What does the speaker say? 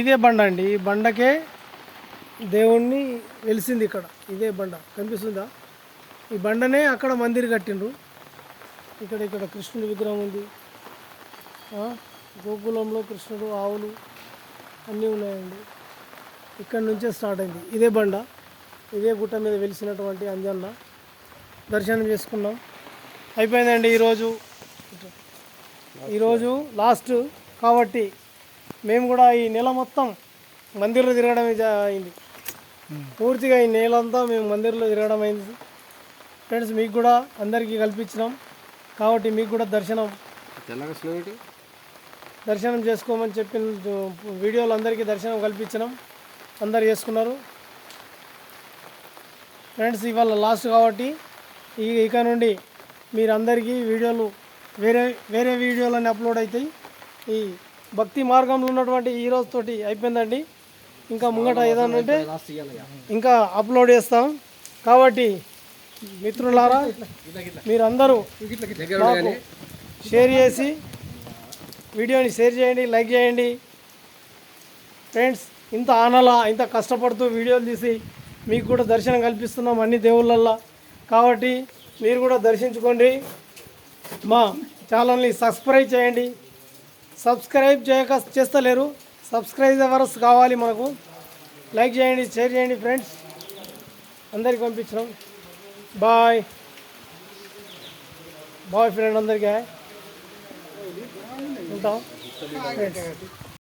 ఇదే బండ అండి. ఈ బండకే దేవుణ్ణి వెలిసింది ఇక్కడ. ఇదే బండ. కనిపిస్తుందా? ఈ బండనే అక్కడ మందిర్ కట్టిండ్రు. ఇక్కడ ఇక్కడ కృష్ణుడి విగ్రహం ఉంది. గోకులంలో కృష్ణుడు ఆవులు అన్నీ ఉన్నాయండి. ఇక్కడ నుంచే స్టార్ట్ అయింది. ఇదే బండ. ఇదే గుట్ట మీద వెలిసినటువంటి అంజన్న. దర్శనం చేసుకున్నాం. అయిపోయిందండి ఈరోజు. ఈరోజు లాస్ట్ కాబట్టి మేము కూడా ఈ నెల మొత్తం మందిర్లో తిరగడం జా- అయింది. పూర్తిగా ఈ నెలంతా మేము మందిర్లో తిరగడం అయింది. ఫ్రెండ్స్ మీకు కూడా అందరికీ కల్పించినాం. కాబట్టి మీకు కూడా దర్శనం దర్శనం చేసుకోమని చెప్పిన వీడియోలు అందరికీ దర్శనం కల్పించినాం. అందరు చేసుకున్నారు. ఫ్రెండ్స్ ఇవాళ లాస్ట్ కాబట్టి ఈ ఇక నుండి మీరు అందరికీ వీడియోలు వేరే వేరే వీడియోలన్నీ అప్లోడ్ అవుతాయి. ఈ భక్తి మార్గంలో ఉన్నటువంటి ఈ రోజు తోటి అయిపోయిందండి. ఇంకా ముంగట ఏదైనా ఉంటే ఇంకా. అప్లోడ్ చేస్తాం. కాబట్టి మిత్రులారా మీరందరూ షేర్ చేసి వీడియోని షేర్ చేయండి లైక్ చేయండి. ఫ్రెండ్స్ ఇంత ఆనలా ఇంత కష్టపడుతూ వీడియోలు తీసి మీకు కూడా దర్శనం కల్పిస్తున్నాం అన్ని దేవుళ్ళల్లో. కాబట్టి మీరు కూడా దర్శించుకోండి. మా ఛానల్ని సబ్స్క్రైబ్ చేయండి. సబ్స్క్రైబ్ చేయక చేస్తలేరు. సబ్స్క్రైబర్స్ కావాలి మనకు. లైక్ చేయండి షేర్ చేయండి ఫ్రెండ్స్ అందరికి పంపించడం బాయ్ బాయ్ ఫ్రెండ్ అందరికీ. ఉంటాం. ఫ్రెండ్స్